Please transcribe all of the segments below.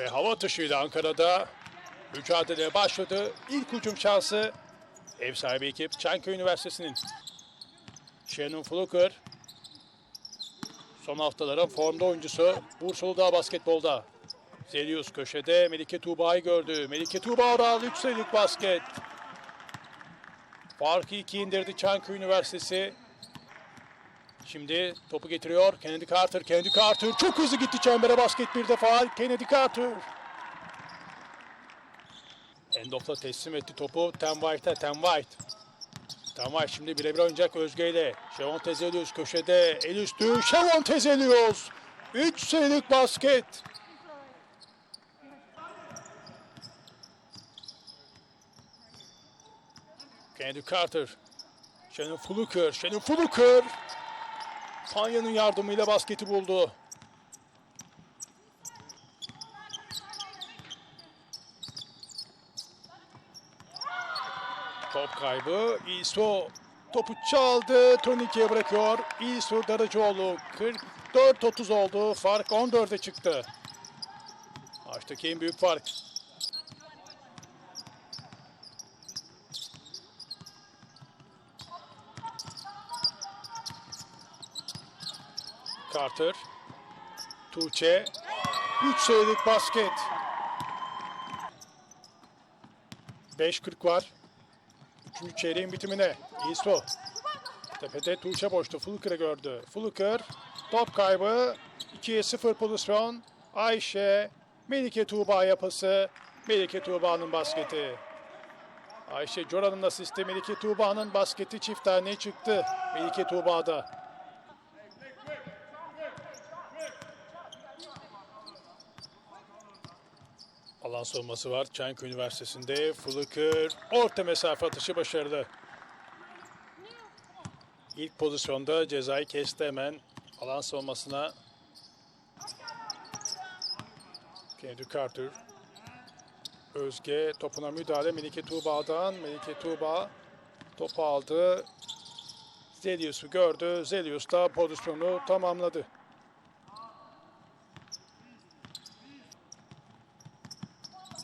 Ve hava atışıyla Ankara'da mücadele başladı. İlk hücum şansı ev sahibi ekip Çankaya Üniversitesi'nin. Shannon Fluker son haftaların formda oyuncusu Bursalı Dağ basketbolda. Zelius köşede Melike Tuğba'yı gördü. Melike Tuğba oral 3 sayılık basket. Farkı 2 indirdi Çankaya Üniversitesi. Şimdi topu getiriyor Kennedy Carter. Kennedy Carter çok hızlı gitti çembere basket bir defa. Kennedy Carter. Endof'la teslim etti topu Ten White'a. Ten White. Ten White şimdi birebir oynayacak Özge ile. Şevon Tezelius köşede. El üstü Şevon Tezelius. 3 sayılık basket. Kennedy Carter. Shannon Fluker. Shannon Fluker. Tanya'nın yardımıyla basketi buldu. Top kaybı. İso topu çaldı. Turnike'ye bırakıyor. İso Darıcıoğlu 44-30 oldu. Fark 14'e çıktı. Maçtaki en büyük fark. Carter. Tuğçe. 3 sayılık basket. 5.40 var. Üçüncü çeyreğin bitimine. İso. Tepede Tuğçe boştu. Fulker'ı gördü. Fulker. Top kaybı. 2'ye 0 pozisyon. Ayşe. Melike Tuğba yapısı. Melike Tuğba'nın basketi. Ayşe Coran'ın asisti. Melike Tuğba'nın basketi çift tane çıktı. Melike Tuğba'da. Alan savunması var. Çankaya Üniversitesi'nde Fluker orta mesafe atışı başarılı. İlk pozisyonda cezayı kesti hemen alan savunmasına. Kennedy Carter. Özge topuna müdahale Melike Tuğba'dan. Melike Tuğba topu aldı. Zelius'u gördü. Zelius da pozisyonu tamamladı.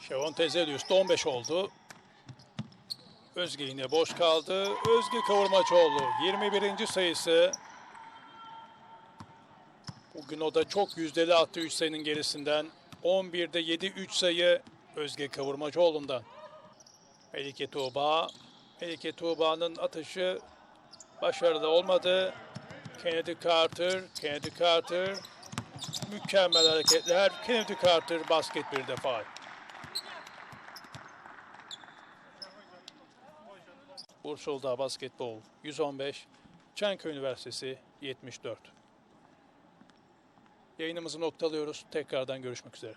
Şevon Tezelius da 15 oldu. Özge yine boş kaldı. Özge Kavurmacıoğlu 21. sayısı. Bugün o da çok yüzdeli attı 3 sayının gerisinden. 11'de 7 3 sayı Özge Kavurmacıoğlu'ndan. Melike Tuğba. Melike Tuğba'nın atışı başarılı olmadı. Kennedy Carter, Kennedy Carter. Mükemmel hareketler. Kennedy Carter basket bir defa. Bursa Uludağ Basketbol 115, Çankaya Üniversitesi 74. Yayınımızı noktalıyoruz. Tekrardan görüşmek üzere.